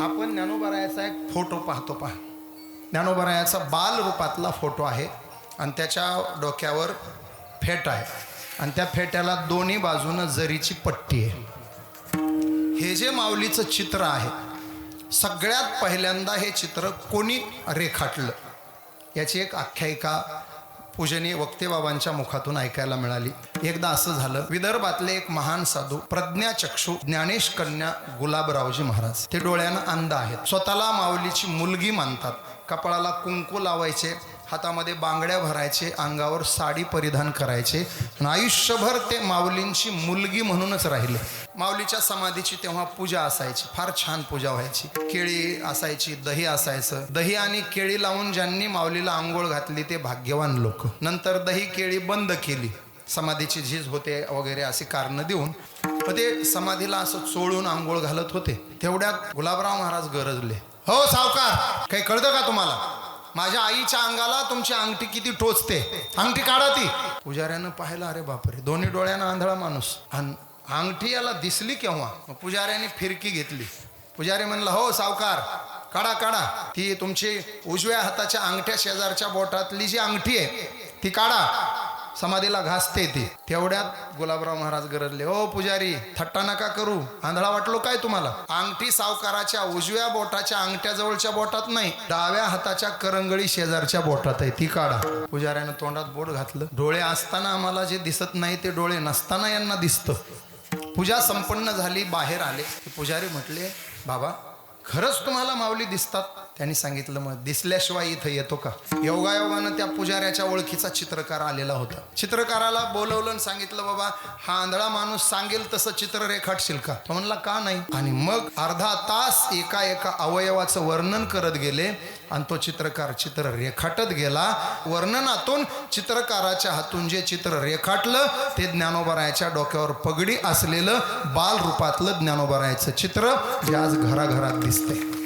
आपण ज्ञानोबरायाचा एक फोटो पाहतो पहा. ज्ञानोबरायाचा बाल रूपातला फोटो आहे आणि त्याच्या डोक्यावर फेट आहे. आणि त्या फेट्याला दोन्ही बाजूनं जरीची पट्टी आहे. हे जे माऊलीचं चित्र आहे सगळ्यात पहिल्यांदा हे चित्र कोणी रेखाटलं? याची एक आख्यायिका पूजनीय वक्तेबाबांच्या मुखातून ऐकायला मिळाली. एकदा असं झालं विदर्भातले एक महान साधू प्रज्ञाचक्षू ज्ञानेश कन्या गुलाबरावजी महाराज. ते डोळ्यानं अंध आहेत. स्वतःला माऊलीची मुलगी मानतात. कपाळाला कुंकू लावायचे हातामध्ये बांगड्या भरायचे अंगावर साडी परिधान करायचे. आणि आयुष्यभर ते माऊलींची मुलगी म्हणूनच राहिले. माऊलीच्या समाधीची तेव्हा पूजा असायची. फार छान पूजा व्हायची. केळी असायची दही असायचं. दही आणि केळी लावून ज्यांनी माऊलीला आंघोळ घातली ते भाग्यवान लोक. नंतर दही केळी बंद केली. समाधीची झीज होते वगैरे अशी कारणं देऊन. मग ते समाधीला असं चोळून आंघोळ घालत होते. तेवढ्यात गुलाबराव महाराज गरजले. हो सावकार! काही कळतं का तुम्हाला? माझ्या आईच्या अंगाला तुमची अंगठी किती टोचते? अंगठी काढा ती. पुजाऱ्यानं पाहिलं अरे बापरे दोन्ही डोळ्यानं आंधळा माणूस. अंगठी याला दिसली केव्हा? पुजाऱ्याने फिरकी घेतली. पुजारी म्हणला हो सावकार काढा काढा. ती तुमची उजव्या हाताच्या अंगठ्या शेजारच्या बोटातली जी अंगठी आहे ती काढा. समाधीला घासते ती. तेवढ्यात गुलाबराव महाराज गरजले ओ पुजारी थट्टा नका करू. आंधळा वाटलो काय तुम्हाला? अंगठी सावकाराच्या उजव्या बोटाच्या अंगठ्या जवळच्या बोटात नाही डाव्या हाताच्या करंगळी शेजारच्या बोटात आहे ती काढा. पुजाऱ्यानं तोंडात बोट घातलं. डोळे असताना आम्हाला जे दिसत नाही ते डोळे नसताना यांना दिसतं. पूजा संपन्न झाली बाहेर आले. पुजारी म्हटले बाबा खरंच तुम्हाला माऊली दिसतात. त्यांनी सांगितलं मग दिसल्याशिवाय इथं येतो का? योगायोगानं त्या पुजाऱ्याच्या ओळखीचा चित्रकार आलेला होता. चित्रकाराला बोलवलं आणि सांगितलं बाबा हा आंधळा माणूस सांगेल तसं चित्र रेखाटशील का? तो म्हणला का नाही? आणि मग अर्धा तास एका एका अवयवाचं वर्णन करत गेले आणि तो चित्रकार चित्र रेखाटत गेला. वर्णनातून चित्रकाराच्या हातून जे चित्र रेखाटलं ते ज्ञानोबरायाच्या डोक्यावर पगडी असलेलं बाल रूपातलं ज्ञानोबरायाचं चित्र जे आज घराघरात respect.